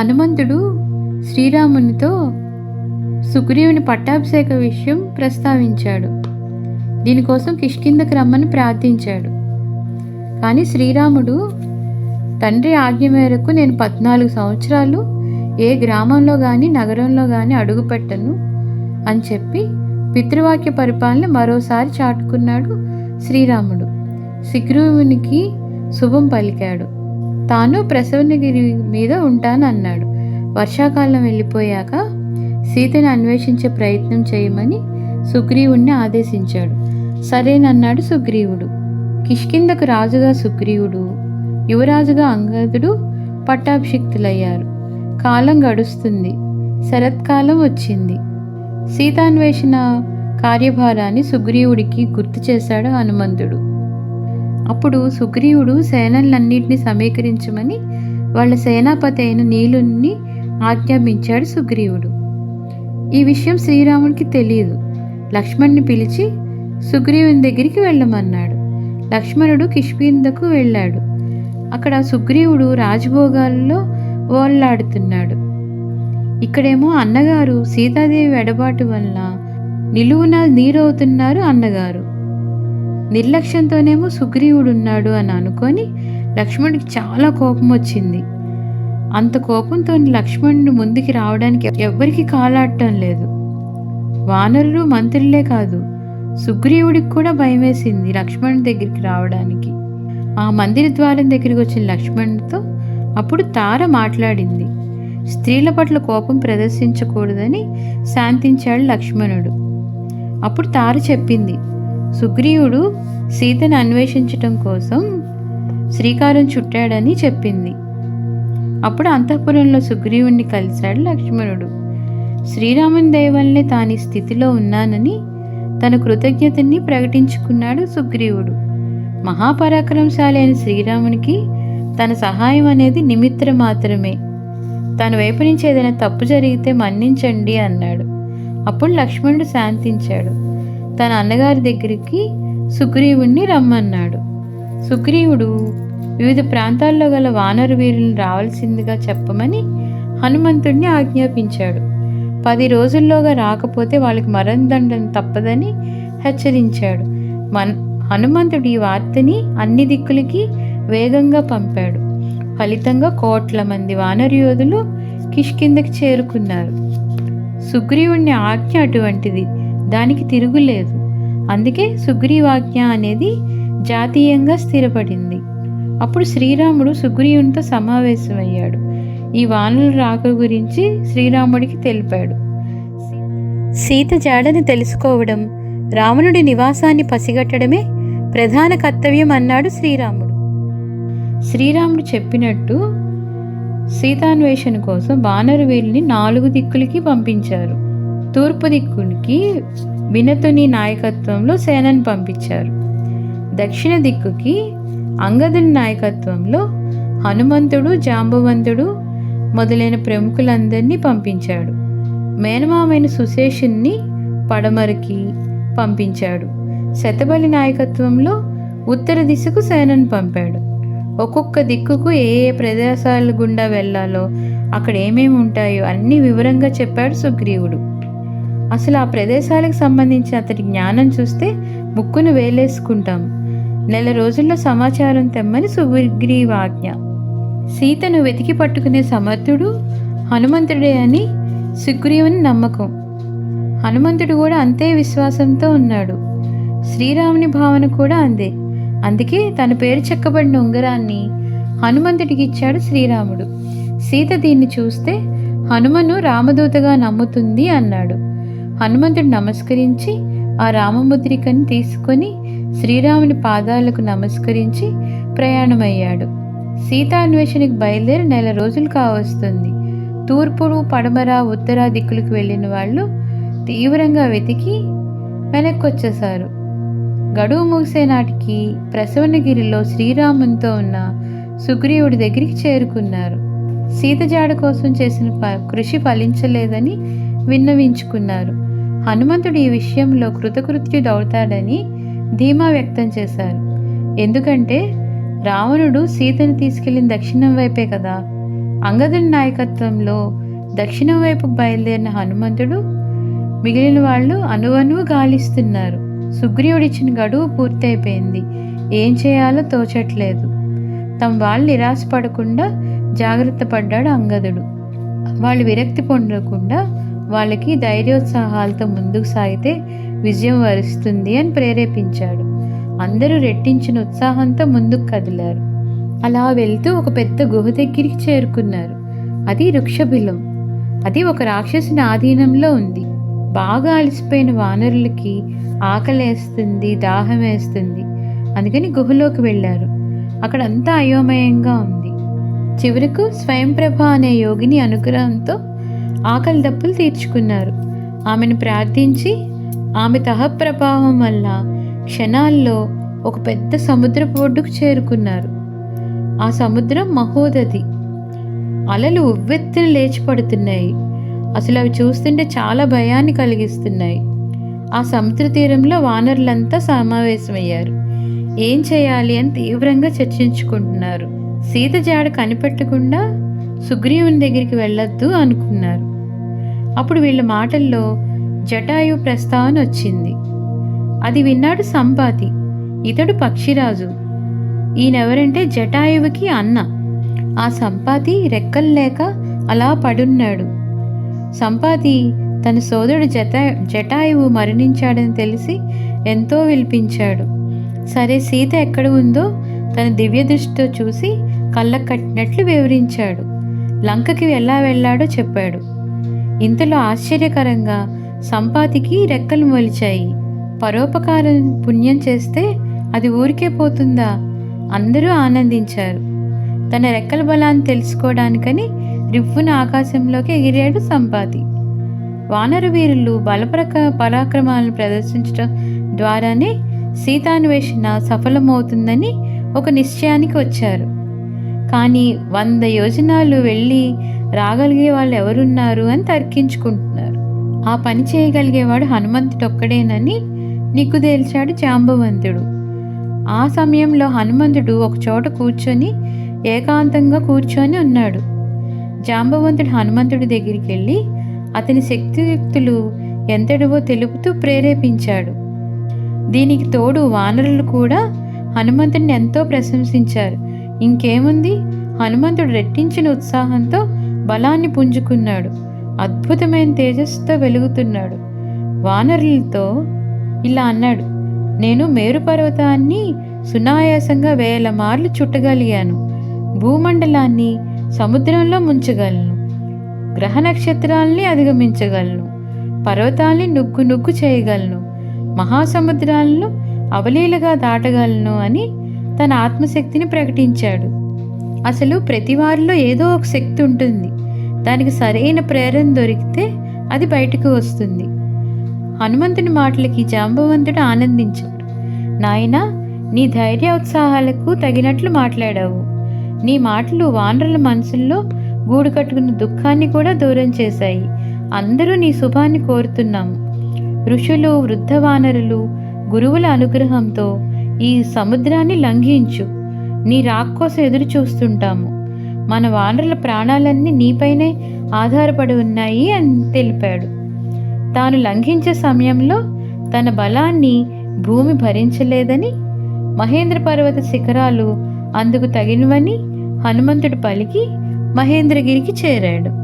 హనుమంతుడు శ్రీరామునితో సుగ్రీవుని పట్టాభిషేక విషయం ప్రస్తావించాడు. దీనికోసం కిష్కిందకు రమ్మని ప్రార్థించాడు. కానీ శ్రీరాముడు తండ్రి ఆజ్ఞ మేరకు నేను పద్నాలుగు సంవత్సరాలు ఏ గ్రామంలో కానీ నగరంలో కానీ అడుగుపెట్టను అని చెప్పి పితృవాక్య పరిపాలన మరోసారి చాటుకున్నాడు శ్రీరాముడు. సుగ్రీవునికి శుభం పలికాడు. తాను ప్రసవనగిరి మీద ఉంటానన్నాడు. వర్షాకాలం వెళ్ళిపోయాక సీతను అన్వేషించే ప్రయత్నం చేయమని సుగ్రీవుణ్ణి ఆదేశించాడు. సరేనన్నాడు సుగ్రీవుడు. కిష్కిందకు రాజుగా సుగ్రీవుడు యువరాజుగా అంగదుడు పట్టాభిషిక్తులయ్యారు. కాలం గడుస్తుంది. శరత్కాలం వచ్చింది. సీతాన్వేషణ కార్యభారాన్ని సుగ్రీవుడికి గుర్తు చేశాడు హనుమంతుడు. అప్పుడు సుగ్రీవుడు సేనలన్నింటినీ సమీకరించమని వాళ్ళ సేనాపతి అయిన నీలుని ఆజ్ఞాపించాడు సుగ్రీవుడు. ఈ విషయం శ్రీరాముడికి తెలియదు. లక్ష్మణ్ణి పిలిచి సుగ్రీవుని దగ్గరికి వెళ్ళమన్నాడు. లక్ష్మణుడు కిష్కిందకు వెళ్ళాడు. అక్కడ సుగ్రీవుడు రాజభోగాల్లో ఓల్లాడుతున్నాడు. ఇక్కడేమో అన్నగారు సీతాదేవి ఎడబాటు వల్ల నిలువున నీరవుతున్నారు అన్నగారు. నిర్లక్ష్యంతోనేమో సుగ్రీవుడు ఉన్నాడు అని అనుకొని లక్ష్మణుడికి చాలా కోపం వచ్చింది. అంత కోపంతో లక్ష్మణుడు ముందుకి రావడానికి ఎవ్వరికి కాలాడటం లేదు. వానరులు మంత్రులే కాదు సుగ్రీవుడికి కూడా భయమేసింది లక్ష్మణుడి దగ్గరికి రావడానికి. ఆ మందిర ద్వారం దగ్గరికి వచ్చిన లక్ష్మణుడితో అప్పుడు తార మాట్లాడింది. స్త్రీల పట్ల కోపం ప్రదర్శించకూడదని శాంతించాడు లక్ష్మణుడు. అప్పుడు తార చెప్పింది సుగ్రీవుడు సీతను అన్వేషించటం కోసం శ్రీకారం చుట్టాడని చెప్పింది. అప్పుడు అంతఃపురంలో సుగ్రీవుణ్ణి కలిశాడు లక్ష్మణుడు. శ్రీరాముని దయవల్లే తాని స్థితిలో ఉన్నానని తన కృతజ్ఞతని ప్రకటించుకున్నాడు సుగ్రీవుడు. మహాపరాక్రమశాలి అయిన శ్రీరామునికి తన సహాయం అనేది నిమిత్తం మాత్రమే. తన వైపు నుంచి ఏదైనా తప్పు జరిగితే మన్నించండి అన్నాడు. అప్పుడు లక్ష్మణుడు శాంతించాడు. తన అన్నగారి దగ్గరికి సుగ్రీవుణ్ణి రమ్మన్నాడు. సుగ్రీవుడు వివిధ ప్రాంతాల్లో గల వానరు వీరులను రావాల్సిందిగా చెప్పమని హనుమంతుడిని ఆజ్ఞాపించాడు. పది రోజుల్లోగా రాకపోతే వాళ్ళకి మరణదండం తప్పదని హెచ్చరించాడు. మన్ హనుమంతుడు ఈ వార్తని అన్ని దిక్కులకి వేగంగా పంపాడు. ఫలితంగా కోట్ల మంది వానరు యోధులు కిష్కిందకి చేరుకున్నారు. సుగ్రీవుణ్ణి ఆజ్ఞ అటువంటిది దానికి తిరుగులేదు. అందుకే సుగ్రీవాజ్ఞ అనేది జాతీయంగా స్థిరపడింది. అప్పుడు శ్రీరాముడు సుగ్రీవునితో సమావేశమయ్యాడు. ఈ వానల రాక గురించి శ్రీరాముడికి తెలిపాడు. సీత జాడని తెలుసుకోవడం రావణుడి నివాసాన్ని పసిగట్టడమే ప్రధాన కర్తవ్యం అన్నాడు శ్రీరాముడు. శ్రీరాముడు చెప్పినట్టు సీతాన్వేషణ కోసం వానర వీరుని నాలుగు దిక్కులకి పంపించారు. తూర్పు దిక్కునికి వినతుని నాయకత్వంలో సేనను పంపించారు. దక్షిణ దిక్కుకి అంగదుని నాయకత్వంలో హనుమంతుడు జాంబవంతుడు మొదలైన ప్రముఖులందరినీ పంపించాడు. మేనమామైన సుశేషుణ్ణి పడమరకి పంపించాడు. శతబలి నాయకత్వంలో ఉత్తర దిశకు సేనను పంపాడు. ఒక్కొక్క దిక్కుకు ఏ ఏ ప్రదేశాల గుండా వెళ్ళాలో అక్కడ ఏమేమి ఉంటాయో అన్ని వివరంగా చెప్పాడు సుగ్రీవుడు. అసలు ఆ ప్రదేశాలకు సంబంధించి అతడి జ్ఞానం చూస్తే ముక్కును వేలేసుకుంటాం. నెల రోజుల్లో సమాచారం తెమ్మని సుగ్రీవాజ్ఞ. సీతను వెతికి పట్టుకునే సమర్థుడు హనుమంతుడే అని సుగ్రీవుని నమ్మకం. హనుమంతుడు కూడా అంతే విశ్వాసంతో ఉన్నాడు. శ్రీరాముని భావన కూడా అందే. అందుకే తన పేరు చెక్కబడిన ఉంగరాన్ని హనుమంతుడికి ఇచ్చాడు శ్రీరాముడు. సీత దీన్ని చూస్తే హనుమను రామదూతగా నమ్ముతుంది అన్నాడు. హనుమంతుడు నమస్కరించి ఆ రామముద్రికని తీసుకొని శ్రీరాముని పాదాలకు నమస్కరించి ప్రయాణమయ్యాడు. సీతాన్వేషణకి బయలుదేరి నెల రోజులు కావస్తుంది. తూర్పు పడమర ఉత్తర దిక్కులకు వెళ్ళిన వాళ్ళు తీవ్రంగా వెతికి వెనక్కి వచ్చేశారు గడువు ముగిసే నాటికి ప్రసవనగిరిలో శ్రీరామునితో ఉన్న సుగ్రీవుడి దగ్గరికి చేరుకున్నారు. సీత జాడ కోసం చేసిన ప- కృషి ఫలించలేదని విన్నవించుకున్నారు. హనుమంతుడు ఈ విషయంలో కృతకృత్యుడవుతాడని ధీమా వ్యక్తం చేశారు. ఎందుకంటే రావణుడు సీతను తీసుకెళ్ళిన దక్షిణం వైపే కదా. అంగదుని నాయకత్వంలో దక్షిణం వైపు బయలుదేరిన హనుమంతుడు మిగిలిన వాళ్ళు అనువనువు గాలిస్తున్నారు. సుగ్రీవుడిచ్చిన గడువు పూర్తయిపోయింది. ఏం చేయాలో తోచట్లేదు. తమ వాళ్ళు నిరాశపడకుండా జాగ్రత్త పడ్డాడు అంగదుడు. వాళ్ళు విరక్తి పొందకుండా వాళ్ళకి ధైర్యోత్సాహాలతో ముందుకు సాగితే విజయం వరిస్తుంది అని ప్రేరేపించాడు. అందరూ రెట్టించిన ఉత్సాహంతో ముందుకు కదిలారు. అలా వెళ్తూ ఒక పెద్ద గుహ దగ్గరికి చేరుకున్నారు. అది వృక్షబిలం. అది ఒక రాక్షసుని ఆధీనంలో ఉంది. బాగా అలసిపోయిన వానరులకి ఆకలేస్తుంది దాహం వేస్తుంది. అందుకని గుహలోకి వెళ్ళారు. అక్కడంతా అయోమయంగా ఉంది. చివరకు స్వయంప్రభ అనే యోగిని అనుగ్రహంతో ఆకలి దప్పులు తీర్చుకున్నారు. ఆమెను ప్రార్థించి ఆమె తహప్రభావం వల్ల క్షణాల్లో ఒక పెద్ద సముద్ర ఒడ్డుకు చేరుకున్నారు. ఆ సముద్రం మహోదది. అలలు ఉవ్వెత్తున లేచి పడుతున్నాయి అసలు అవి చూస్తుంటే చాలా భయాన్ని కలిగిస్తున్నాయి. ఆ సముద్ర తీరంలో వానరులంతా సమావేశమయ్యారు. ఏం చేయాలి అని తీవ్రంగా చర్చించుకుంటున్నారు. సీత జాడ కనిపెట్టకుండా సుగ్రీవుని దగ్గరికి వెళ్ళొద్దు అనుకున్నారు. అప్పుడు వీళ్ళ మాటల్లో జటాయు ప్రస్తావన వచ్చింది. అది విన్నాడు సంపాతి. ఇతడు పక్షిరాజు. ఈయనెవరంటే జటాయువుకి అన్న. ఆ సంపాతి రెక్కలు లేక అలా పడున్నాడు. సంపాతి తన సోదరుడు జట జటాయువు మరణించాడని తెలిసి ఎంతో విలిపించాడు. సరే సీత ఎక్కడ ఉందో తన దివ్య దృష్టితో చూసి కళ్ళకు కట్టినట్లు వివరించాడు. లంకకి ఎలా వెళ్ళాడో చెప్పాడు. ఇంతలో ఆశ్చర్యకరంగా సంపాతికి రెక్కలు మొలిచాయి. పరోపకారం పుణ్యం చేస్తే అది ఊరికే పోతుందా? అందరూ ఆనందించారు. తన రెక్కల బలాన్ని తెలుసుకోవడానికని రివ్వున ఆకాశంలోకి ఎగిరాడు సంపాతి. వానర వీరులు బలప్రక పరాక్రమాలను ప్రదర్శించడం ద్వారానే సీతాన్వేషణ సఫలమవుతుందని ఒక నిశ్చయానికి వచ్చారు. కానీ వంద యోజనాలు వెళ్ళి రాగలిగే వాళ్ళు ఎవరున్నారు అని తర్కించుకుంటున్నారు. ఆ పని చేయగలిగేవాడు హనుమంతుడు ఒక్కడేనని నిక్కుదేల్చాడు తేల్చాడు జాంబవంతుడు. ఆ సమయంలో హనుమంతుడు ఒక చోట కూర్చొని ఏకాంతంగా కూర్చొని ఉన్నాడు. జాంబవంతుడు హనుమంతుడి దగ్గరికి వెళ్ళి అతని శక్తియుక్తులు ఎంతటివో తెలుపుతూ ప్రేరేపించాడు. దీనికి తోడు వానరులు కూడా హనుమంతుడిని ఎంతో ప్రశంసించారు. ఇంకేముంది? హనుమంతుడు రెట్టించిన ఉత్సాహంతో బలాన్ని పుంజుకున్నాడు. అద్భుతమైన తేజస్సుతో వెలుగుతున్నాడు. వానరులతో ఇలా అన్నాడు నేను మేరు పర్వతాన్ని సునాయాసంగా వేల మార్లు చుట్టగలిగాను. భూమండలాన్ని సముద్రంలో ముంచగలను. గ్రహ నక్షత్రాల్ని అధిగమించగలను. పర్వతాల్ని నుగ్గు నుగ్గు చేయగలను. మహాసముద్రాలను అవలీలగా దాటగలను అని తన ఆత్మశక్తిని ప్రకటించాడు. అసలు ప్రతి వారిలో ఏదో ఒక శక్తి ఉంటుంది. దానికి సరైన ప్రేరణ దొరికితే అది బయటకు వస్తుంది. హనుమంతుని మాటలకి జాంబవంతుడు ఆనందించాడు. నాయనా నీ ధైర్య ఉత్సాహాలకు తగినట్లు మాట్లాడావు. నీ మాటలు వానరుల మనసుల్లో గూడు కట్టుకున్న దుఃఖాన్ని కూడా దూరం చేశాయి. అందరూ నీ శుభాన్ని కోరుతున్నాము. ఋషులు వృద్ధ వానరులు గురువుల అనుగ్రహంతో ఈ సముద్రాన్ని లంఘించు. నీ రాక్ కోసం ఎదురు చూస్తుంటాము. మన వానరుల ప్రాణాలన్నీ నీపైనే ఆధారపడి ఉన్నాయి అని తెలిపాడు. తాను లంఘించే సమయంలో తన బలాన్ని భూమి భరించలేదని మహేంద్ర పర్వత శిఖరాలు అందుకు తగినవని హనుమంతుడు పలికి మహేంద్రగిరికి చేరాడు.